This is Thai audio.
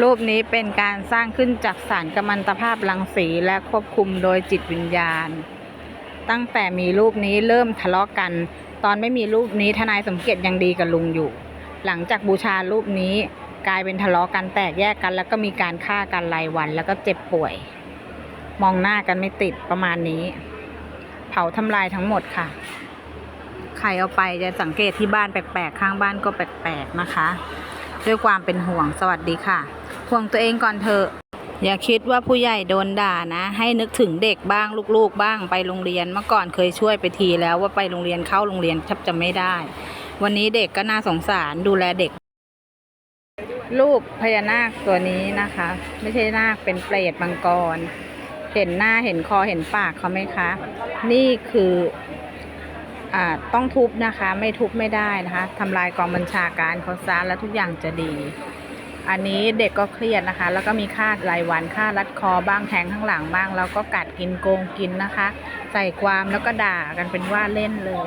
รูปนี้เป็นการสร้างขึ้นจากสารกัมมันตภาพรังสีและควบคุมโดยจิตวิญญาณ ตั้งแต่มีรูปนี้เริ่มทะเลาะกัน ตอนไม่มีรูปนี้ทนายสมเกียรติยังดีกับลุงอยู่ หลังจากบูชารูปนี้กลายเป็นทะเลาะกันแตกแยกกัน แล้วก็มีการฆ่ากันรายวันแล้วก็เจ็บป่วย มองหน้ากันไม่ติดประมาณนี้ เผาทำลายทั้งหมดค่ะ ใครเอาไปจะสังเกตที่บ้านแปลกๆ ข้างบ้านก็แปลกๆนะคะ ด้วยความเป็นห่วงสวัสดีค่ะ ห่วงตัวเองก่อนเถอะ อย่าคิดว่าผู้ใหญ่โดนด่านะ ให้นึกถึงเด็กบ้างลูกๆบ้างไปโรงเรียนเมื่อก่อนเคยช่วยไปทีแล้วว่าไปโรงเรียนเข้าโรงเรียนแทบจะไม่ได้ วันนี้เด็กก็น่าสงสารดูแลเด็ก รูปพญานาคตัวนี้นะคะ ไม่ใช่นาคเป็นเปรตมังกร เห็นหน้าเห็นคอเห็นปากเขาไหมคะ นี่คืออ่าต้องทุบนะคะ ไม่ทุบไม่ได้นะคะทำลายกองบัญชาการเขาซะแล้วทุกอย่างจะดี อันนี้เด็กก็เครียดนะคะ แล้วก็มีค่ารายวันค่ารัดคอบ้างแทงข้างหลังบ้าง แล้วก็กัดกินโกงกินนะคะ ใส่ความแล้วก็ด่ากันเป็นว่าเล่นเลย